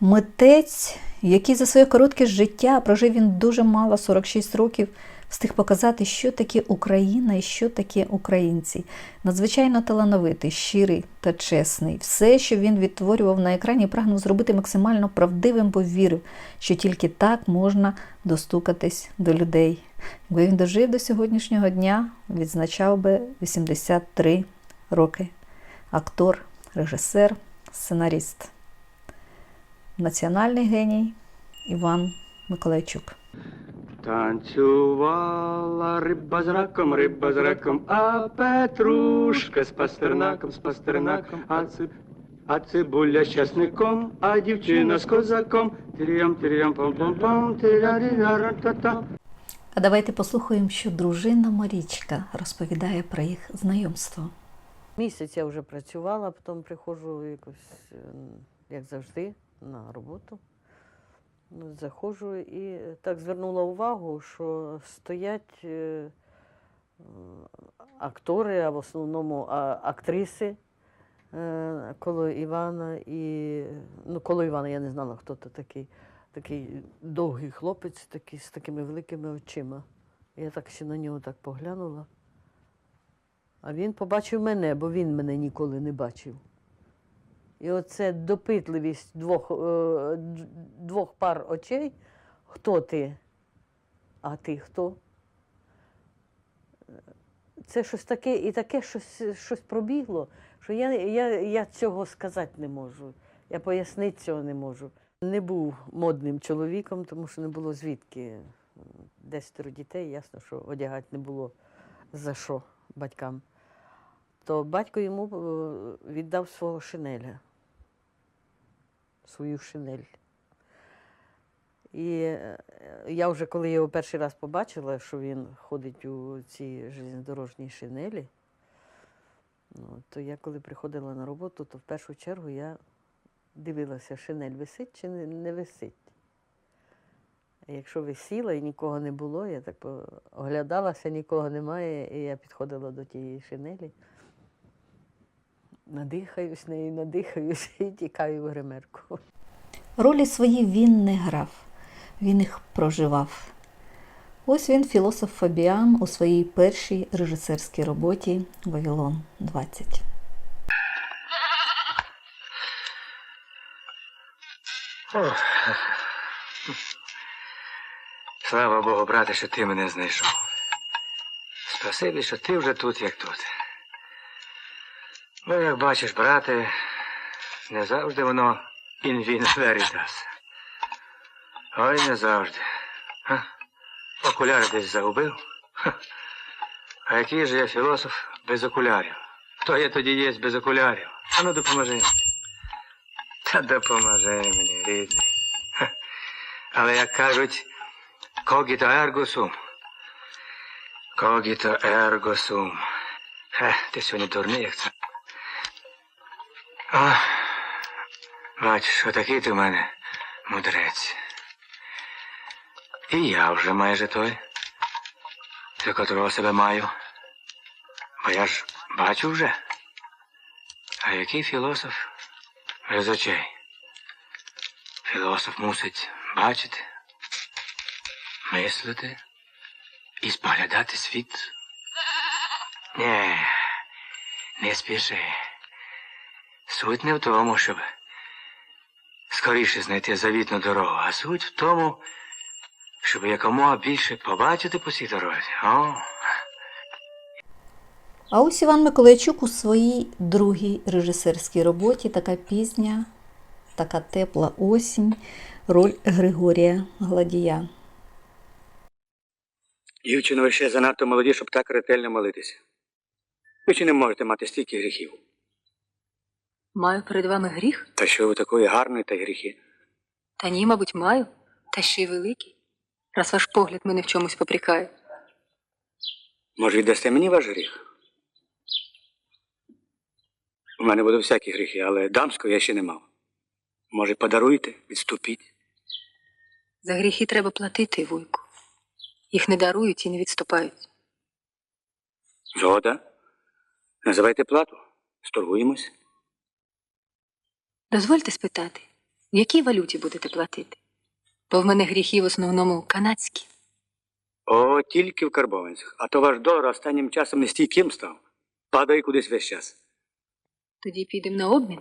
Митець, який за своє коротке життя прожив він дуже мало, 46 років, встиг показати, що таке Україна і що таке українці. Надзвичайно талановитий, щирий та чесний. Все, що він відтворював на екрані, прагнув зробити максимально правдивим, бо вірив, що тільки так можна достукатись до людей. Якби він дожив до сьогоднішнього дня, відзначав би 83 роки. Актор, режисер, сценаріст. Національний геній Іван Миколайчук. Танцювала риба з раком, риба з раком, а Петрушка з пастернаком, з пастернаком, а ци, а цибуля з часником, а дівчина з козаком. Тирям, тирям, пам пам пам тирярі-ра-та-та. А давайте послухаємо, що дружина Марічка розповідає про їх знайомство. Місяць я вже працювала, потім приходжу якось, е, як завжди, на роботу. Ну, Заходжу і так звернула увагу, що стоять е, е, актори, а в основному актриси е, коло Івана. І, ну, коло Івана я не знала, хто то такий. Такий довгий хлопець, такий, з такими великими очима. Я так ще на нього так поглянула. А він побачив мене, бо він мене ніколи не бачив. І оце допитливість двох, е, двох пар очей. Хто ти? А ти хто? Це щось таке, і таке щось, щось пробігло, що я, я, я цього сказати не можу. Я пояснити цього не можу. Не був модним чоловіком, тому що не було звідки. Десятеро дітей, ясно, що одягати не було за що батькам. То батько йому е, віддав свого шинеля, свою шинель. І е, я вже коли його перший раз побачила, що він ходить у цій железнодорожній шинелі, ну, то я коли приходила на роботу, то в першу чергу я дивилася, шинель висить чи не, висить. А Якщо висіла і нікого не було, я так оглядалася, нікого немає, і я підходила до тієї шинелі. Надихаюсь нею, надихаюсь і тікаю в гримерку. Ролі свої він не грав, він їх проживав. Ось він, філософ Фабіан, у своїй першій режисерській роботі Вавилон 20. Ох. Слава Богу, брате, що ти мене знайшов. Спасибі, що ти вже тут, як тут. Ну, як бачиш, брате, не завжди воно інвін верітас. Ой, не завжди. Га? Окуляри десь загубив. Ха. А який же я філософ без окулярів? Хто я тоді є без окулярів? А ну допоможи мені. Та допоможи мені, рідний. Ха. Але як кажуть, когіто ерго сум. Когіто ерго сум. Хе, ти сьогодні дурний, як це. А, бачиш, отакий ти в мене мудрець. І я вже майже той, за котрого себе маю. Бо я ж бачу вже. А який філософ без очей? Філософ мусить бачити, мислити і споглядати світ. Ні, не спіши. Суть не в тому, щоб скоріше знайти завітну дорогу, а суть в тому, щоб якомога більше побачити по цій дорозі. О, А ось Іван Миколайчук у своїй другій режисерській роботі така пізня, така тепла осінь, роль Григорія Гладія. Дівчино, ви ще занадто молоді, щоб так ретельно молитися. Ви чи не можете мати стільки гріхів? Маю перед вами гріх? Та що ви такої гарної та й гріхи? Та ні, мабуть, маю, та ще й великий. Раз ваш погляд мене в чомусь попрікає. Може, віддасте мені ваш гріх? У мене були всякі гріхи, але дамського я ще не мав. Може, подаруєте, відступіть. За гріхи треба платити, вуйку. Їх не дарують і не відступають. Згода. Називайте плату. Сторгуємось. Дозвольте спитати, В якій валюті будете платити? Бо в мене гріхи в основному канадські. О, тільки в карбованцях. А то ваш долар останнім часом не стійким став. Падає кудись весь час. Тоді підемо на обмін.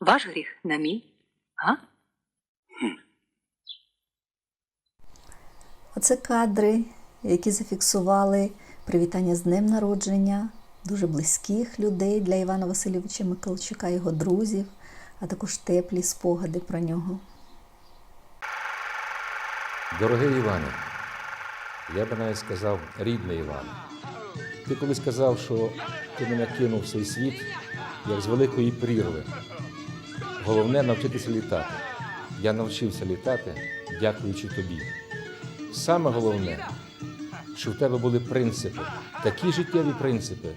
Ваш гріх на мій. А? Оце кадри, які зафіксували привітання з днем народження дуже близьких людей для Івана Васильовича Миколайчука, його друзів, а також теплі спогади про нього. Дорогий Іване, я би навіть сказав рідний Іван. Ти колись сказав, що ти мене кинув в цей світ, як з великої прірви. Головне навчитися літати. Я навчився літати, дякуючи тобі. Саме головне, що в тебе були принципи, такі життєві принципи,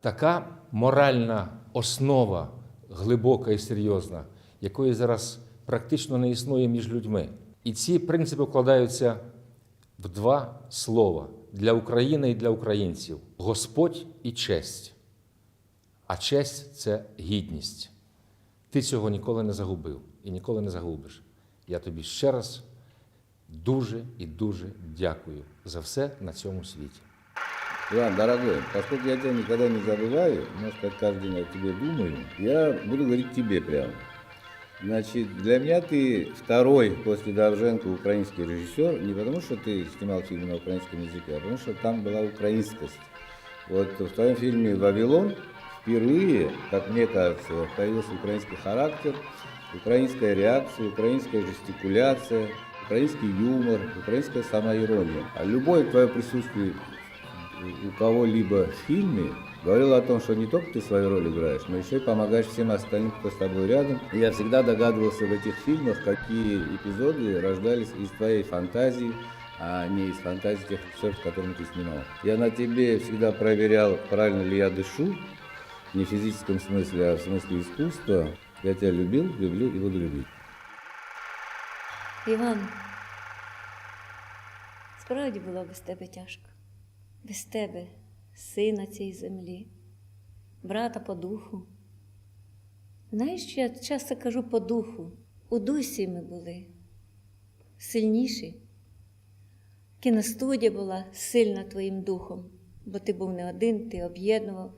така моральна основа глибока і серйозна, якої зараз практично не існує між людьми. І ці принципи вкладаються в два слова для України і для українців: Господь і честь. А честь це гідність. Ти цього ніколи не загубив і ніколи не загубиш. Я тобі ще раз дуже і дуже дякую за все на цьому світі. Иван, дорогой, поскольку я тебя никогда не забываю, можно сказать, каждый день о тебе думаю, я буду говорить тебе прямо. Значит, для меня ты второй после Довженко украинский режиссер, не потому что ты снимал фильмы на украинском языке, а потому что там была украинскость. Вот в твоем фильме «Вавилон» впервые, как мне кажется, появился украинский характер, украинская реакция, украинская жестикуляция, украинский юмор, украинская самоирония. А любое твое присутствие у кого-либо в фильме говорил о том, что не только ты свою роль играешь, но еще и помогаешь всем остальным, кто с тобой рядом. И я всегда догадывался в этих фильмах, какие эпизоды рождались из твоей фантазии, а не из фантазии тех режиссеров, с которыми ты снимал. Я на тебе всегда проверял, правильно ли я дышу, не в физическом смысле, а в смысле искусства. Я тебя любил, люблю и буду любить. Іван, справді було без тебе тяжко. Без тебе, сина цієї землі, брата по духу. Знаєш, я часто кажу по духу, у дусі ми були сильніші. Кіностудія була сильна твоїм духом, бо ти був не один, ти об'єднував,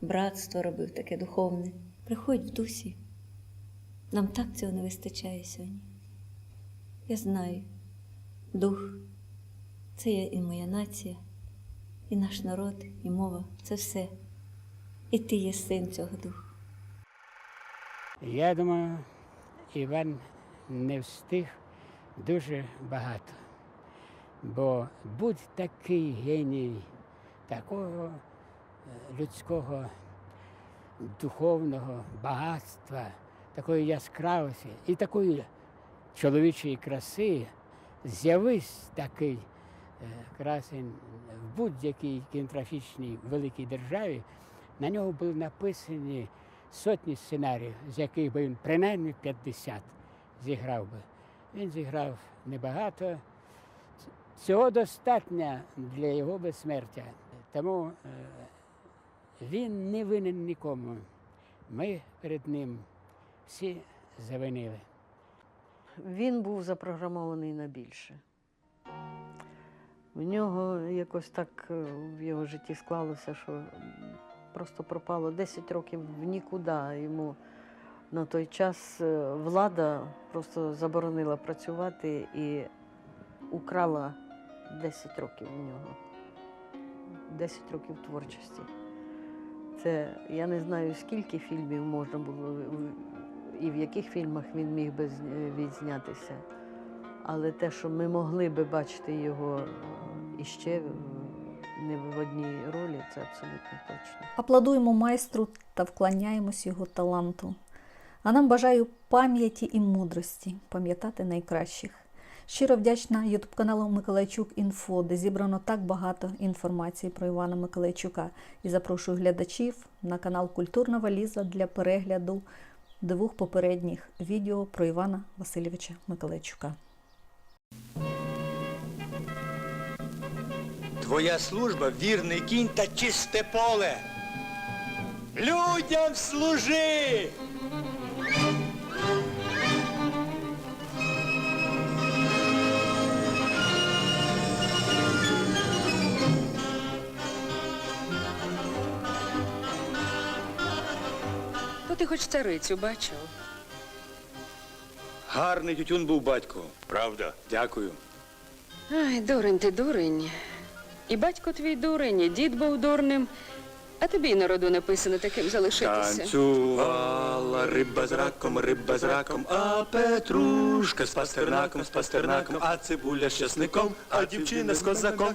братство робив таке духовне. Приходь в дусі. Нам так цього не вистачає сьогодні. Я знаю, дух це є і моя нація, і наш народ, і мова це все. І ти є син цього духу. Я думаю, Іван не встиг дуже багато. Бо будь такий геній такого е, людського духовного багатства, такої яскравості і такої чоловічої краси, з'явись такий красень в будь-якій кінематографічній великій державі, на нього були написані сотні сценаріїв, з яких би він принаймні 50 зіграв би. Він зіграв небагато. Цього достатньо для його безсмертя. Тому е, він не винен нікому. Ми перед ним всі завинили. Він був запрограмований на більше. В нього якось так е, в його житті склалося, що просто пропало 10 років в нікуди. Йому на той час е, влада просто заборонила працювати і украла 10 років у нього. 10 років творчості. Це я не знаю, скільки фільмів можна було і в яких фільмах він міг би відзнятися. Але те, що ми могли би бачити його е, іще е, не в одній ролі, це абсолютно точно. Аплодуємо майстру та вклоняємось його таланту. А нам бажаю пам'яті і мудрості пам'ятати найкращих. Щиро вдячна ютуб каналу Миколайчук Інфо, де зібрано так багато інформації про Івана Миколайчука. І запрошую глядачів на канал Культурна валіза для перегляду двох попередніх відео про Івана Васильовича Миколайчука. Твоя служба вірний кінь та чисте поле. Людям служи! То ти хоч царицю бачив. Гарний тютюн був батько. Правда? Дякую. Ай, дурень ти, дурень. І батько твій дурень, і дід був дурним, а тобі народу написано таким залишитися. Танцювала риба з раком, риба з раком, а петрушка з пастернаком, з пастернаком, а цибуля з часником, а дівчина з козаком.